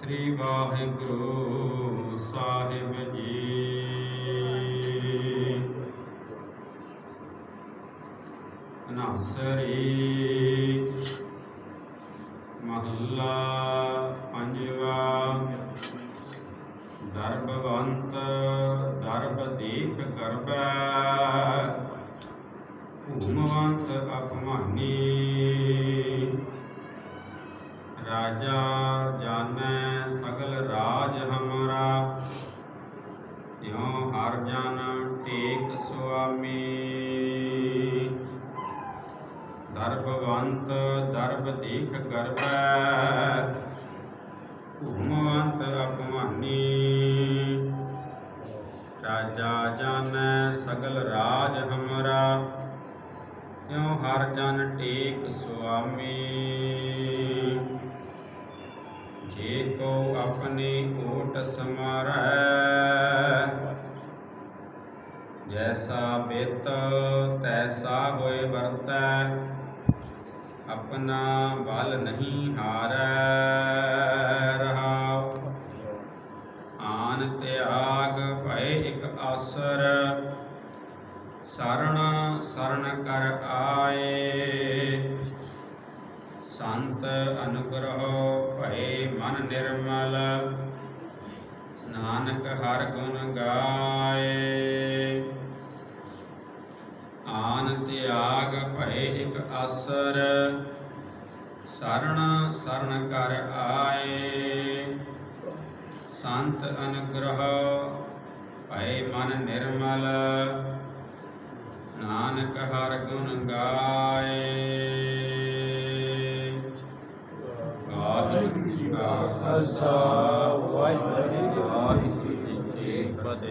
ਸ੍ਰੀ ਵਾਹਿਗੁਰੂ ਸਾਹਿਬ ਜੀ। ਨਾਸਰੀ ਮਹੱਲਾ ਪੰਜਵਾ। ਦਰਬਵੰਤ ਦਰਬ ਦੇਖ ਗਰਬੈ ਭੂਮਵੰਤ ਅਪਮਾਨੀ। ਰਾਜਾ ਜਾਣੈ ਦਰਬਵੰਤ ਦਰਬ ਦੇਖ ਗਰਬੈ ਭੂਮਵੰਤ ਅਪਮਾਨੀ। ਰਾਜਾ ਜਾਣੈ ਸਗਲ ਰਾਜ ਹਮਰਾ, ਤਿਉ ਹਰ ਜਨ ਟੇਕ ਸੁਆਮੀ। ਜੇ ਕੋ ਆਪਣੀ ਓਟ ਸਮਾਰੈ, ਜੈਸਾ ਬਿਤ, ਤੈਸਾ ਆਪਣਾ ਬਲ ਨਹੀਂ ਹਾਰੈ ਰਹਾਉ ਆਨ ਤਿਆਗ ਭੈ ਇਕ ਆਸਰ, ਸਰਣ ਸਰਣ ਕਰ ਆਏ। ਸੰਤ ਅਨੁਗ੍ਰਹ ਭਏ ਮਨ ਨਿਰਮਲ, ਨਾਨਕ ਹਰ ਗੁਣ ਗਾਏ। ਆਨ ਤਿਆਗ ਭਏ ਇਕ ਆਸਰ ਸਰਣ ਸਰਣ ਕਰ ਆਏ। ਸੰਤ ਅਨੁਗ੍ਰਹ ਭਏ ਮਨ ਨਿਰਮਲ, ਨਾਨਕ ਹਰ ਗੁਣ ਗਾਏ। ਵਾਹਿਗੁਰੂ ਜੀ ਕਾ ਖਾਲਸਾ, ਵਾਹਿਗੁਰੂ ਜੀ ਕੀ ਫਤਿਹ।